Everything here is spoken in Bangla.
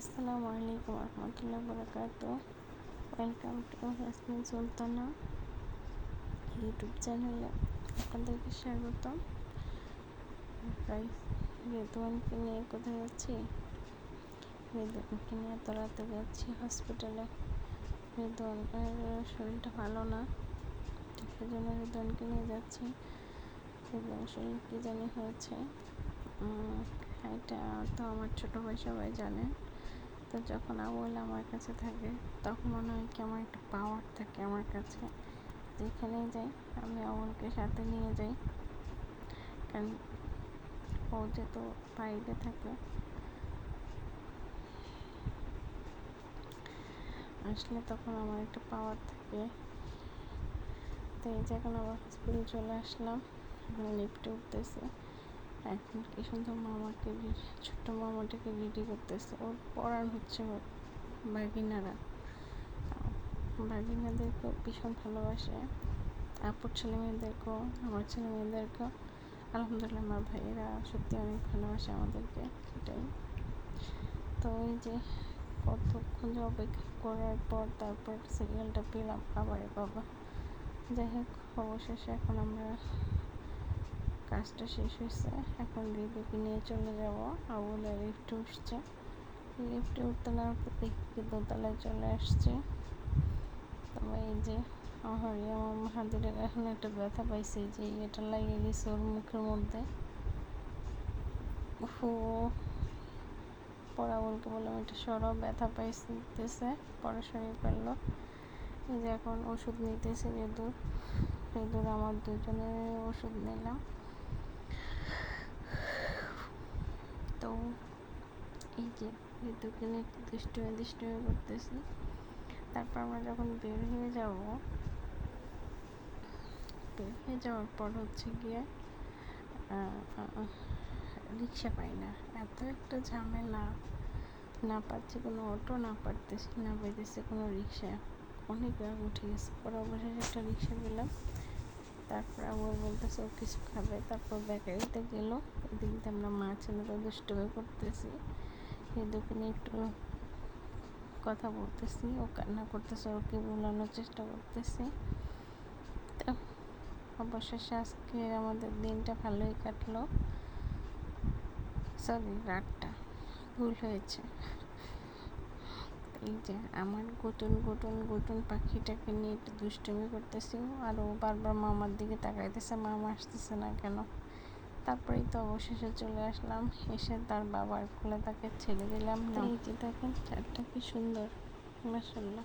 আসসালামু আলাইকুম রহমতুল্লাহ বরকাত welcome to Yasmin Sultana YouTube চ্যানেলে আপনাদেরকে স্বাগতম। রেদওয়ানকে নিয়ে কোথায় যাচ্ছি রেদওয়ানকে নিয়ে এত রাতে যাচ্ছি হসপিটালে রেদওয়ানের শরীরটা ভালো না। সেজন্য রেদওয়ানকে নিয়ে যাচ্ছি। রেদওয়ান শরীর কী জানি হয়েছে। এটা তো আমার ছোটো ভাই সবাই জানে। তো যখন আবুল আমার কাছে থাকে, তখন মনে হয় কি আমার একটা পাওয়ার থাকে আমার কাছে। যেখানেই যাই, আমি আবুলকে সাথে নিয়ে যাই। কারণ ও যেহেতু বাইরে থাকে, আসলে তখন আমার একটা পাওয়ার থাকে। তো এই যে এখন আবার হসপিটাল চলে আসলাম লিফটে উঠতেছে। এখন কি সুন্দর মামাকে ছোট্ট মামাটাকে রেডি করতেছে। ওর পড়ান হচ্ছে বাগিনারা। বাগিনাদেরকেও ভীষণ ভালোবাসে। আপুর ছেলে মেয়েদেরকেও আমার ছেলে মেয়েদেরকেও আলহামদুলিল্লাহ, আমার ভাইয়েরা সত্যি অনেক ভালোবাসে আমাদেরকে, সেটাই। তো ওই যে কতক্ষণ যে অপেক্ষা করার পর তারপর সিরিয়ালটা পেলাম, আবার বাবা। যাই হোক, অবশেষে এখন আমরা কাজটা শেষ হয়েছে, এখন রিদুকে নিয়ে চলে যাব। আবুলা লিফটে উঠছে। লিফটে উঠতে না উঠতে দোতলায় চলে আসছে। তবে এই যে আমার আমার হাতের এখন একটা ব্যথা পাইছে যে এটা লাগিয়ে গেছে ওর মুখের মধ্যে। ও পড়া বলকে বললাম, এটা সরব ব্যথা পাইতেছে। পরে সরিয়ে এই যে এখন ওষুধ নিতেছে রেদুর। রেদুর, আমার দুজনের ওষুধ নিলাম। তো এই যে ঋতুকে নিয়ে একটু দুষ্টুমি দুষ্টুমি করতেছি। তারপর আমরা যখন বের হয়ে যাব, বের হয়ে যাওয়ার পর হচ্ছে গিয়ে রিক্সা পাই না। এত একটা ঝামেলা, না পাচ্ছি কোনো অটো, না পারতেছি, না পাইতেছি কোনো রিক্সা। অনেক রাগ উঠে গেছে। পরে অবশেষে একটা রিক্সা পেলাম। তারপর আবার বলতেছে, ও কিছু খাবে? তারপর বেকারিতে গেলো। এদিকে আমরা মা ছেলেরা দুষ্টুমি করতেছি। এই দোকানে একটু কথা বলতেছি। ও কান্না করতেছে, ওকে বোলানোর চেষ্টা করতেছি। অবশেষে আজকে আমাদের দিনটা ভালোই কাটলো। সরি, রাতটা ভুল হয়েছে। এই যে আমার গুটুন গুটুন গুটুন পাখিটাকে নিয়ে একটু দুষ্টুমি করতেছি আর ও বারবার মামার দিকে তাকাইতেছে মামা আসতেছে না কেন? তারপরেই তো অবশেষে চলে আসলাম এসে তার বাবার কোলে তাকে ছেড়ে দিলাম। এই যে দেখেন চারটা কি সুন্দর মাসাল্লাহ